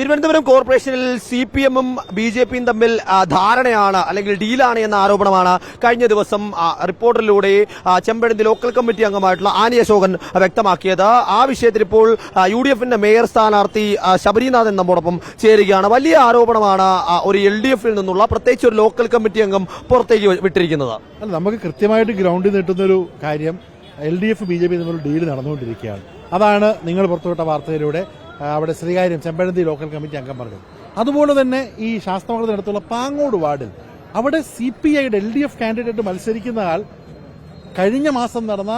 തിരുവനന്തപുരം കോർപ്പറേഷനിൽ C P എമ്മും B J പിയും തമ്മിൽ ധാരണയാണ് അല്ലെങ്കിൽ ഡീലാണ് എന്ന ആരോപണമാണ് കഴിഞ്ഞ ദിവസം റിപ്പോർട്ടറിലൂടെ ചെമ്പഴന്തി ലോക്കൽ കമ്മിറ്റി അംഗമായിട്ടുള്ള ആനി അശോകൻ വ്യക്തമാക്കിയത്. ആ വിഷയത്തിൽ ഇപ്പോൾ യു ഡി എഫിന്റെ മേയർ സ്ഥാനാർത്ഥി ശബരിനാഥൻ നമ്മോടൊപ്പം ചേരുകയാണ്. വലിയ ആരോപണമാണ് ഒരു എൽ ഡി എഫിൽ നിന്നുള്ള പ്രത്യേകിച്ച് ഒരു ലോക്കൽ കമ്മിറ്റി അംഗം പുറത്തേക്ക് വിട്ടിരിക്കുന്നത്. നമുക്ക് കൃത്യമായിട്ട് ഗ്രൗണ്ടിൽ നിട്ടുന്ന ഒരു കാര്യം L D F B J P deal നടന്നുകൊണ്ടിരിക്കുകയാണ്. അതാണ് നിങ്ങൾ പുറത്തുവിട്ട വാർത്തയിലൂടെ അവിടെ ശ്രീകാര്യം ചെമ്പഴന്തി ലോക്കൽ കമ്മിറ്റി അംഗം പറഞ്ഞത് അതുപോലെ തന്നെ ഈ ശാസ്ത്രമംഗലത്തിനടുത്തുള്ള പാങ്ങോട് വാർഡിൽ അവിടെ സി പി ഐയുടെ എൽ ഡി എഫ് കാൻഡിഡേറ്റ് മത്സരിക്കുന്ന ആൾ കഴിഞ്ഞ മാസം നടന്ന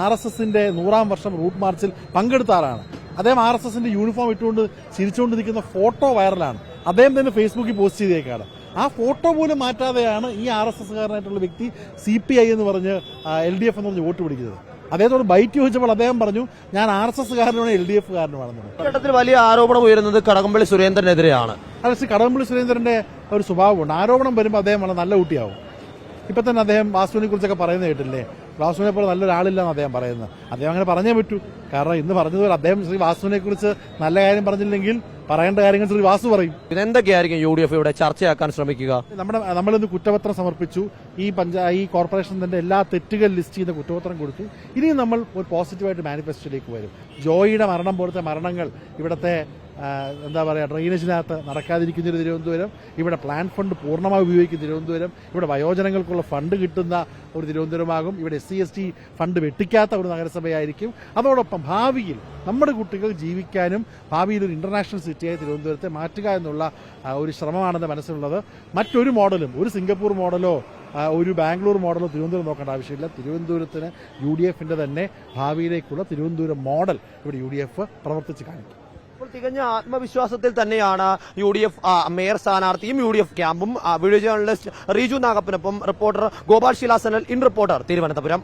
ആർ എസ് എസിന്റെ നൂറാം വർഷം റൂട്ട് മാർച്ചിൽ പങ്കെടുത്ത ആളാണ്. അദ്ദേഹം ആർ എസ് എസിന്റെ യൂണിഫോം ഇട്ടുകൊണ്ട് ചിരിച്ചുകൊണ്ട് നിൽക്കുന്ന ഫോട്ടോ വൈറലാണ്. അദ്ദേഹം തന്നെ ഫേസ്ബുക്കിൽ പോസ്റ്റ് ചെയ്തേക്കാണ്. ആ ഫോട്ടോ പോലും മാറ്റാതെയാണ് ഈ ആർ എസ് എസ്കാരനായിട്ടുള്ള വ്യക്തി സി പി ഐ എന്ന് പറഞ്ഞ് എൽ ഡി എഫ് എന്ന് പറഞ്ഞ് വോട്ട് പിടിക്കുന്നത്. അദ്ദേഹത്തോട് ബൈറ്റ് ചോദിച്ചപ്പോൾ അദ്ദേഹം പറഞ്ഞു ഞാൻ ആർ എസ് എസ് കാരനാണ് എൽ ഡി എഫ് കാരനുമാണെന്ന് ഘട്ടത്തിൽ വലിയ ആരോപണം ഉയരുന്നത് കടകംപള്ളി സുരേന്ദ്രനെതിരെയാണ്. അതെ കടകംപള്ളി സുരേന്ദ്രന്റെ ഒരു സ്വഭാവമുണ്ട്. ആരോപണം വരുമ്പോൾ അദ്ദേഹം വളരെ നല്ല കുട്ടിയാവും. ഇപ്പൊ തന്നെ അദ്ദേഹം വാസുവിനെ കുറിച്ചൊക്കെ പറയുന്നത് കേട്ടില്ലേ? വാസുവിനെ പോലെ നല്ലൊരാളില്ലെന്ന് അദ്ദേഹം പറയുന്നത്. അദ്ദേഹം അങ്ങനെ പറഞ്ഞേ പറ്റൂ. കാരണം ഇന്ന് പറഞ്ഞതുപോലെ അദ്ദേഹം ശ്രീ വാസുവിനെ കുറിച്ച് നല്ല കാര്യം പറഞ്ഞില്ലെങ്കിൽ പറയേണ്ട കാര്യങ്ങൾ ശ്രീ വാസു പറയും. ഇതെന്തൊക്കെയായിരിക്കും യു ഡി എഫ് ഇവിടെ ചർച്ചയാക്കാൻ ശ്രമിക്കുക? നമ്മുടെ നമ്മളിന്ന് കുറ്റപത്രം സമർപ്പിച്ചു. ഈ പഞ്ചാ ഈ കോർപ്പറേഷൻ തന്നെ എല്ലാ തെറ്റുകൾ ലിസ്റ്റ് ചെയ്ത കുറ്റപത്രം കൊടുത്തു. ഇനിയും നമ്മൾ ഒരു പോസിറ്റീവായിട്ട് മാനിഫെസ്റ്റോയിലേക്ക് വരും. ജോയിയുടെ മരണം പോലത്തെ മരണങ്ങൾ ഇവിടുത്തെ എന്താ പറയുക ഡ്രെയിനേജിനകത്ത് നടക്കാതിരിക്കുന്ന ഒരു തിരുവനന്തപുരം ഇവിടെ പ്ലാൻ ഫണ്ട് പൂർണമായി ഉപയോഗിക്കുന്ന തിരുവനന്തപുരം ഇവിടെ വയോജനങ്ങൾക്കുള്ള ഫണ്ട് കിട്ടുന്ന ഒരു തിരുവനന്തപുരമാകും. ഇവിടെ S C S T fund വെട്ടിക്കാത്ത ഒരു നഗരസഭയായിരിക്കും. അതോടൊപ്പം ഭാവിയിൽ നമ്മുടെ കുട്ടികൾ ജീവിക്കാനും ഭാവിയിൽ ഒരു ഇന്റർനാഷണൽ സിറ്റിയായി തിരുവനന്തപുരത്തെ മാറ്റുക എന്നുള്ള ഒരു ശ്രമമാണെന്ന് മനസ്സിലുള്ളത്. മറ്റൊരു മോഡലും ഒരു സിംഗപ്പൂർ മോഡലോ ഒരു ബാംഗ്ലൂർ മോഡലോ തിരുവനന്തപുരം നോക്കേണ്ട ആവശ്യമില്ല. തിരുവനന്തപുരത്തിന് യു ഡി എഫിന്റെ തന്നെ ഭാവിയിലേക്കുള്ള തിരുവനന്തപുരം മോഡൽ ഇവിടെ യു ഡി എഫ് പ്രവർത്തിച്ച് കാണിക്കും. ഇപ്പോൾ തികഞ്ഞ ആത്മവിശ്വാസത്തിൽ തന്നെയാണ് യു ഡി എഫ് മേയർ സ്ഥാനാർത്ഥിയും യു ഡി എഫ് ക്യാമ്പും വീഡിയോ ജേർണലിസ്റ്റ് റീജു നാഗപ്പനൊപ്പം റിപ്പോർട്ടർ ഗോപാൽ ശിലാസനൽ ഇൻ റിപ്പോർട്ടർ തിരുവനന്തപുരം.